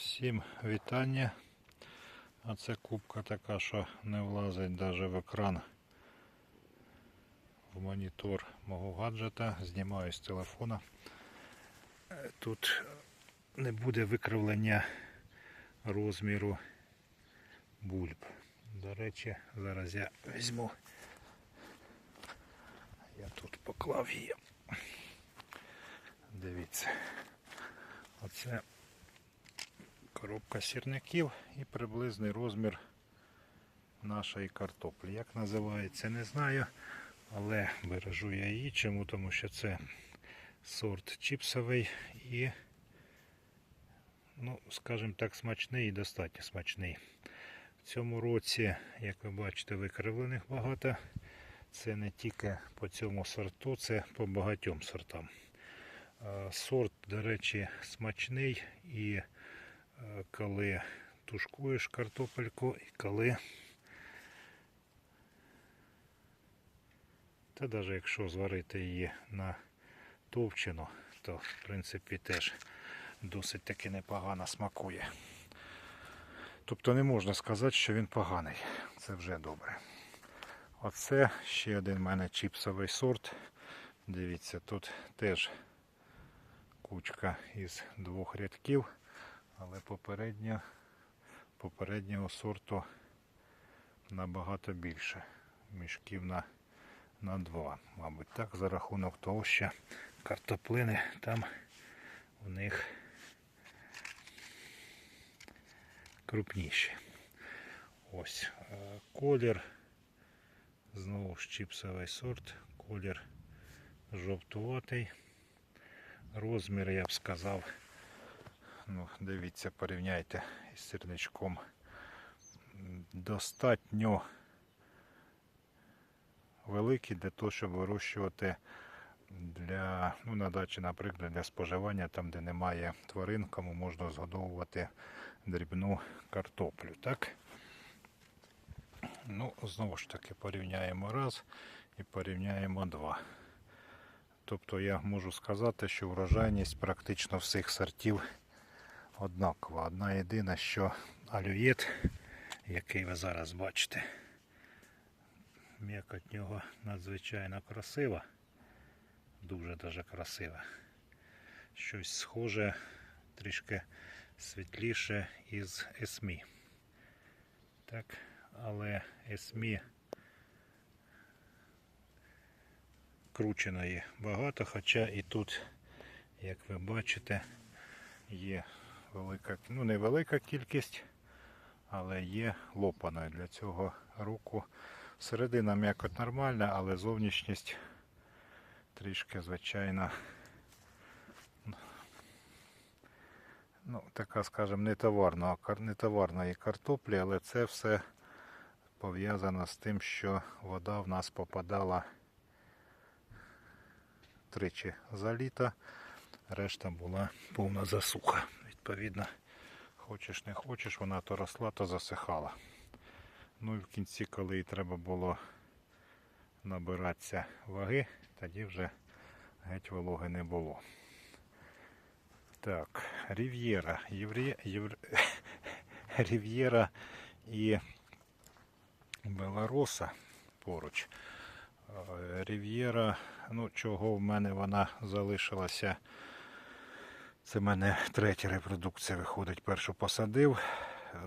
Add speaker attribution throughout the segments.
Speaker 1: Всім вітання. А це кубка така, що не влазить навіть в екран в монітор мого гаджета. Знімаю з телефона. Тут не буде викривлення розміру бульб. До речі, зараз я візьму. Я тут поклав її. Дивіться. Оце коробка сірників і приблизний розмір нашої картоплі. Як називається, не знаю, але бережу я її. Чому? Тому що це сорт чіпсовий і, ну, скажімо так, смачний і достатньо смачний. В цьому році, як ви бачите, викривлених багато. Це не тільки по цьому сорту, це по багатьом сортам. Е, Сорт, до речі, смачний і коли тушкуєш картопельку і коли. Та навіть якщо зварити її на товчину, то в принципі теж досить таки непогано смакує. Тобто не можна сказати, що він поганий. Це вже добре. Оце ще один в мене чіпсовий сорт. Дивіться, тут теж кучка із двох рядків, але попередньо, попереднього сорту набагато більше. Мішків на, на два. Мабуть, так, за рахунок того, що картоплини там у них крупніші. Ось е, колір. Знову ж чіпсовий сорт, колір жовтуватий. Розмір, я б сказав, ну, дивіться, порівняйте із сірничком. Достатньо великий для того, щоб вирощувати для, ну, на дачі, наприклад, для споживання, там, де немає тварин, кому можна згодовувати дрібну картоплю. Так? Ну, знову ж таки, порівняємо раз і порівняємо два. Тобто я можу сказати, що врожайність практично всіх сортів однакова. Одна єдина, що алюєт, який ви зараз бачите, м'якоть нього надзвичайно красива, дуже даже красива. Щось схоже, трішки світліше із есмі. Так, але есмі крученої багато, хоча і тут, як ви бачите, є велика, ну не велика кількість, але є лопаною для цього руку. Середина м'якоть нормальна, але зовнішність трішки, звичайно, ну, така, скажімо, не товарна, не товарної картоплі, але це все пов'язано з тим, що вода в нас попадала тричі за літо, решта була повна засуха. Відповідно, хочеш не хочеш, вона то росла, то засихала. Ну і в кінці, коли їй треба було набиратися ваги, тоді вже геть вологи не було. Так, Рів'єра. Єврі... Євр... Рів'єра і Белароса поруч. Е, Рів'єра, ну чого в мене вона залишилася. Це в мене третя репродукція виходить. Першу посадив,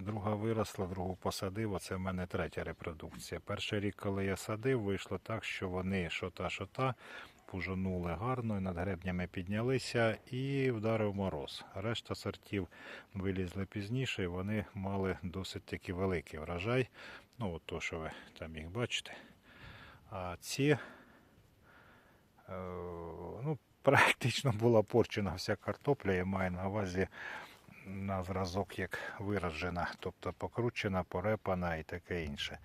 Speaker 1: друга виросла, другу посадив. Оце в мене третя репродукція. Перший рік, коли я садив, вийшло так, що вони що-та, що-та пужонули гарно, і над гребнями піднялися і вдарив мороз. Решта сортів вилізли пізніше, і вони мали досить таки великий врожай. Ну, от то, що ви там їх бачите. А ці е, ну, практично була порчена вся картопля, я маю на увазі на зразок як виражена, тобто покручена, порепана і таке інше.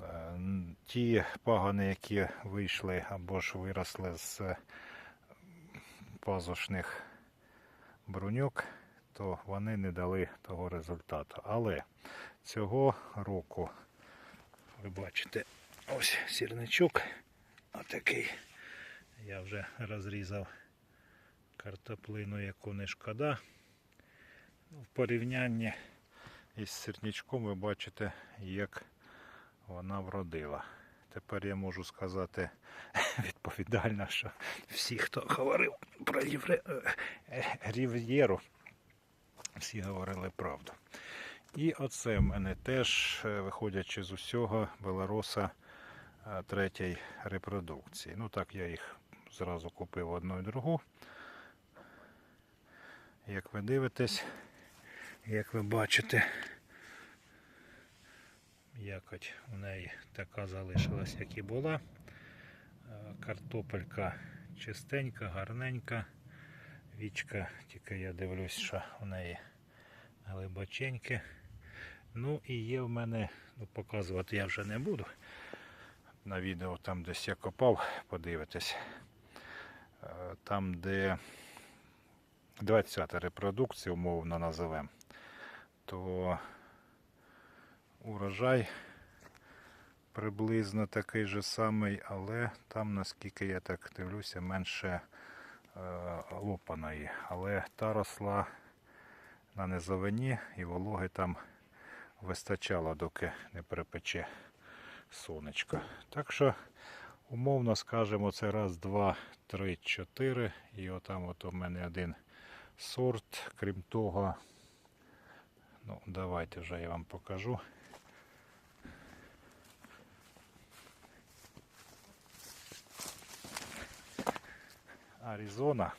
Speaker 1: Е, Ті пагони, які вийшли або ж виросли з пазушних бруньок, то вони не дали того результату. Але цього року ви бачите, ось сірничок отакий. Я вже розрізав картоплину, яку не шкода. В порівнянні із сірничком ви бачите, як вона вродила. Тепер я можу сказати відповідально, що всі, хто говорив про Євре- е, Рів'єру, всі говорили правду. І оце в мене теж, е, виходячи з усього, Беларуса е, третьої репродукції. Ну так я їх зразу купив одну і другу. Як ви дивитесь, як ви бачите, якоть у неї така залишилась, як і була. Е, Картопелька чистенька, гарненька. Вічка, тільки я дивлюсь, що у неї глибоченьке. Ну і є в мене, ну показувати я вже не буду. На відео там десь я копав, подивитесь. Там, де 20 репродукція, умовно називемо, то урожай приблизно такий же самий, але там, наскільки я так дивлюся, менше е, лопаної. Але та росла на низовині і вологи там вистачало, доки не припече сонечко. Так що, умовно скажемо, це раз, два, три, чотири. І отам от у мене один сорт. Крім того, ну, давайте вже я вам покажу. Аризона.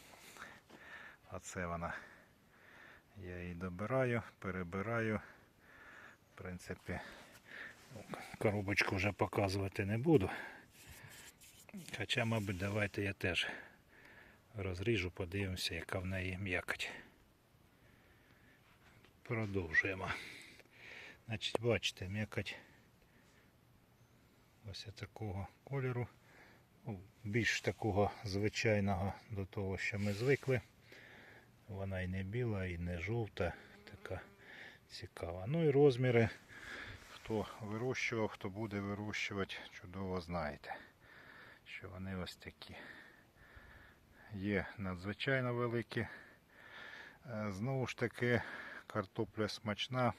Speaker 1: Оце вона. Я її добираю, перебираю. В принципі, ну, коробочку вже показувати не буду. Хоча, мабуть, давайте я теж розріжу, подивимося, яка в неї м'якоть. Продовжуємо. Значить, бачите, м'якоть ось такого кольору. Ну, Більш такого звичайного до того, що ми звикли. Вона і не біла, і не жовта, така цікава. Ну і розміри. Хто вирощував, хто буде вирощувати, чудово знаєте, що вони ось такі. Є надзвичайно великі. Е, Знову ж таки, картопля смачна.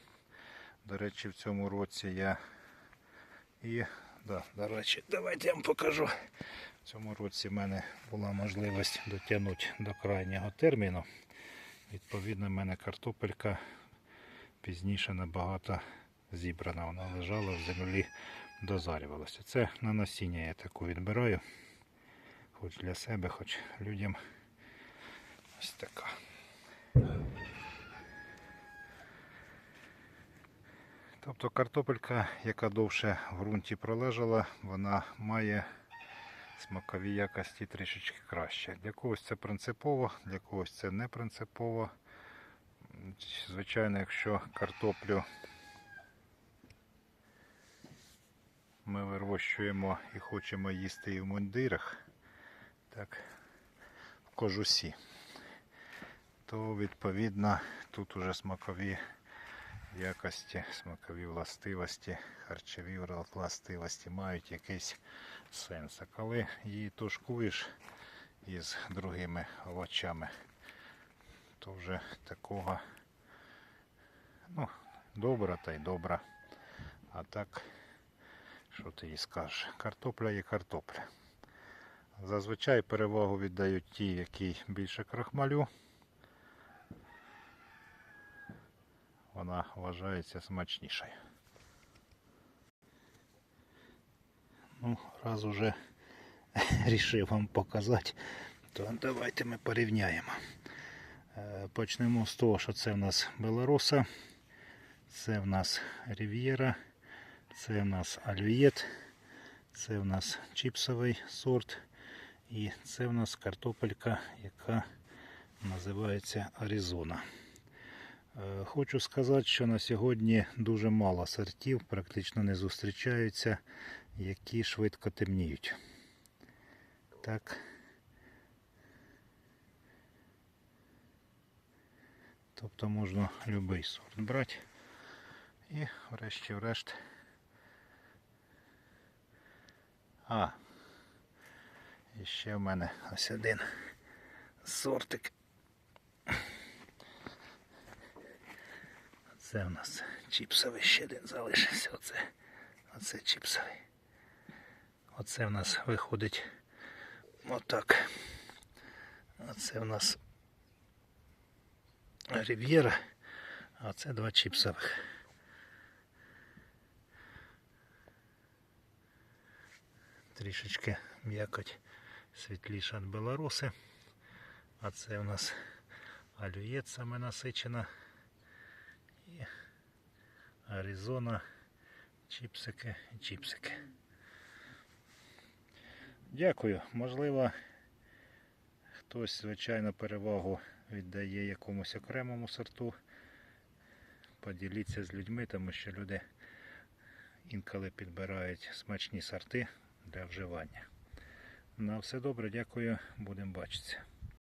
Speaker 1: До речі, в цьому році я і, да, до речі, давайте я вам покажу. В цьому році в мене була можливість дотягнути до крайнього терміну. Відповідно, в мене картопелька пізніше набагато зібрана. Вона лежала в землі, дозарювалася. Це на насіння я таку відбираю. Хоч для себе, хоч людям. Ось така. Тобто картопелька, яка довше в ґрунті пролежала, вона має смакові якості трішечки краще. Для когось це принципово, для когось це не принципово. Звичайно, якщо картоплю ми вирощуємо і хочемо їсти і в мундирах, так, в кожусі, то відповідно тут уже смакові якості, смакові властивості, харчові властивості мають якийсь сенс. А коли її тушкуєш із другими овочами, то вже такого ну, добра та й добра. А так, що ти їй скажеш? Картопля є картопля. Зазвичай перевагу віддають ті, які більше крахмалю. Вона вважається смачнішою. Ну, раз уже рішив вам показати, то давайте ми порівняємо. Е, Почнемо з того, що це в нас Беларуса, це в нас Рів'єра, це в нас Альвієт, це в нас чіпсовий сорт і це в нас картопелька, яка називається Аризона. Е, Хочу сказати, що на сьогодні дуже мало сортів, практично не зустрічаються, які швидко темніють. Так. Тобто можна будь-який сорт брати. І врешті-врешт. А, і ще в мене ось один сортик Оце у нас чіпсовий ще один залишився. Оце, оце чіпсовий. Оце в нас виходить отак. Оце в нас Рів'єра, а це два чіпсових. Трішечки м'якоть світліша від белоруси. А це у нас алюєт саме насичена. І Аризона, чіпсики і чіпсики. Дякую. Можливо, хтось, звичайно, перевагу віддає якомусь окремому сорту. Поділіться з людьми, тому що люди інколи підбирають смачні сорти для вживання. На все добре, дякую, будемо бачитися.